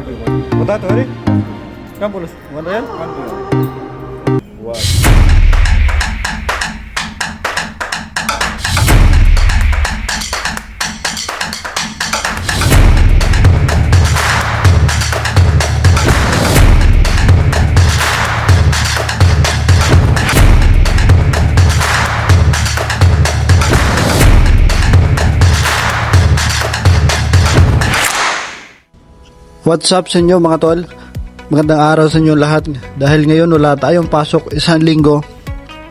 one by one. Potato, ready? Come, pulos. One real? One by one. What's up sa inyo mga tol? Magandang araw sa inyo lahat. Dahil ngayon wala tayong pasok isang linggo.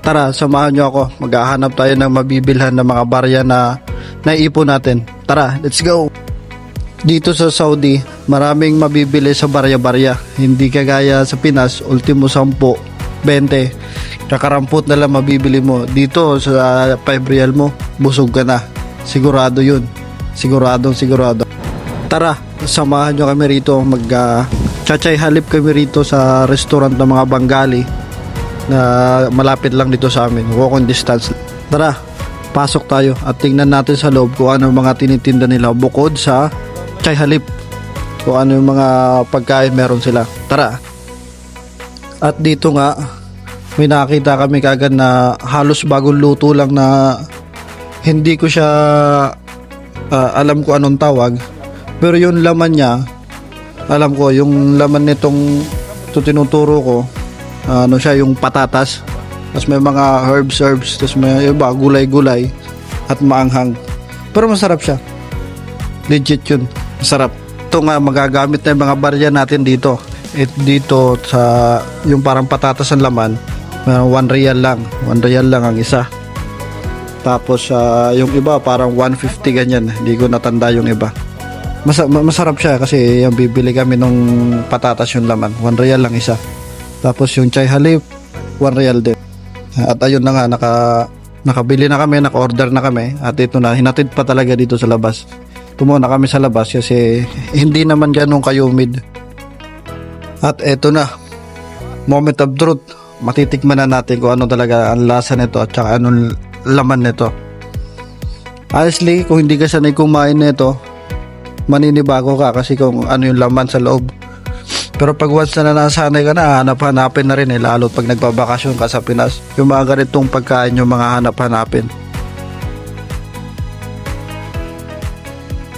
Tara, samahan nyo ako. Maghahanap tayo ng mabibilhan ng mga barya na naipon natin. Tara, let's go! Dito sa Saudi, maraming mabibili sa barya-barya. Hindi kagaya sa Pinas, ultimo 10, 20. Kakarampot na lang mabibili mo. Dito sa 5 real mo, busog ka na. Sigurado yun. Siguradong sigurado. Tara, samahan nyo kami rito. Mag uh, chachay halip kami rito sa restaurant ng mga Bengali na malapit lang dito sa amin. Walking distance. Tara, pasok tayo at tingnan natin sa loob kung ano mga tinitinda nila bukod sa chai halip. Kung ano yung mga pagkain meron sila. Tara. At dito nga, may nakita kami kagad na halos bagong luto lang na hindi ko siya ah, alam ko anong tawag pero yung laman niya alam ko yung laman nitong ito tinuturo ko ano siya yung patatas. Tapos may mga herbs herbs tapos may iba gulay gulay at maanghang. Pero masarap siya. Legit yun. Masarap. Ito nga magagamit na yung mga barya natin dito. It, dito sa yung parang patatas ang laman uh, one real lang. One real lang ang isa. Tapos ah, yung iba parang 150 ganyan. Hindi ko natanda yung iba Masa- ma- masarap siya kasi yung bibili kami nung patatas yung laman. 1 real lang isa. Tapos yung chai halip 1 real din. At ayun na nga naka nakabili na kami naka-order na kami. At ito na hinatid pa talaga dito sa labas. Tumuna kami sa labas kasi hindi naman ganun kayumid at eto na moment of truth. Matitikman na natin kung ano talaga ang lasa nito at saka anong laman nito. Honestly kung hindi ka sanay kumain nito maninibago ka kasi kung ano yung laman sa loob pero pag once na nasanay ka na hanap-hanapin na rin eh lalo pag nagbabakasyon ka sa Pinas yung mga ganitong pagkain yung mga hanap-hanapin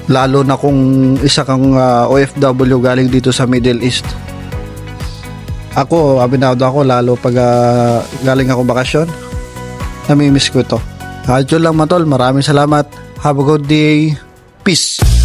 lalo na kung isa kang ah, OFW galing dito sa Middle East ako, abinado ako lalo pag ah, galing ako bakasyon. Namimiss ko ito. Yun lang matol, maraming salamat. Have a good day. Peace.